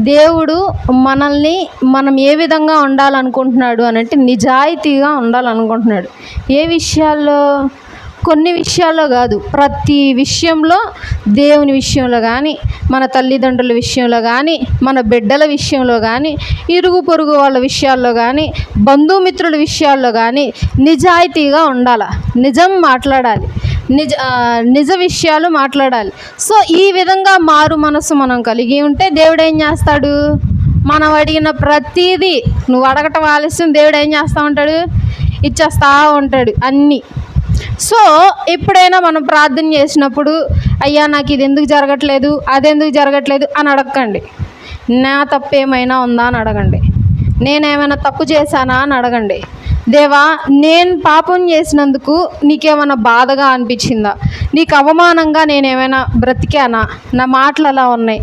దేవుడు మనల్ని మనం ఏ విధంగా ఉండాలనుకుంటున్నాడు అని అంటే నిజాయితీగా ఉండాలనుకుంటున్నాడు. ఏ విషయాల్లో? కొన్ని విషయాల్లో కాదు. ప్రతి విషయంలో దేవుని విషయంలో కానీ మన తల్లిదండ్రుల విషయంలో కానీ మన బిడ్డల విషయంలో కానీ ఇరుగు పొరుగు వాళ్ళ విషయాల్లో కానీ బంధుమిత్రుల విషయాల్లో కానీ నిజాయితీగా ఉండాలి. నిజం మాట్లాడాలి. నిజ నిజ విషయాలు మాట్లాడాలి. సో ఈ విధంగా మారు మనసు మనం కలిగి ఉంటే దేవుడు ఏం చేస్తాడు? మనం అడిగిన ప్రతిదీ నువ్వు అడగటం ఆలస్యం దేవుడు ఏం చేస్తూ ఉంటాడు? ఇచ్చేస్తా ఉంటాడు అన్నీ. సో ఎప్పుడైనా మనం ప్రార్థన చేసినప్పుడు అయ్యా నాకు ఇది ఎందుకు జరగట్లేదు? అది ఎందుకు జరగట్లేదు? అని అడగండి నా తప్పు ఏమైనా ఉందా? అని అడగండి. నేనేమైనా తప్పు చేశానా? అని అడగండి. దేవా నేను పాపం చేసినందుకు నీకేమైనా బాధగా అనిపించిందా? నీకు అవమానంగా నేనేమైనా బ్రతికానా? నా మాటలు అలా ఉన్నాయి.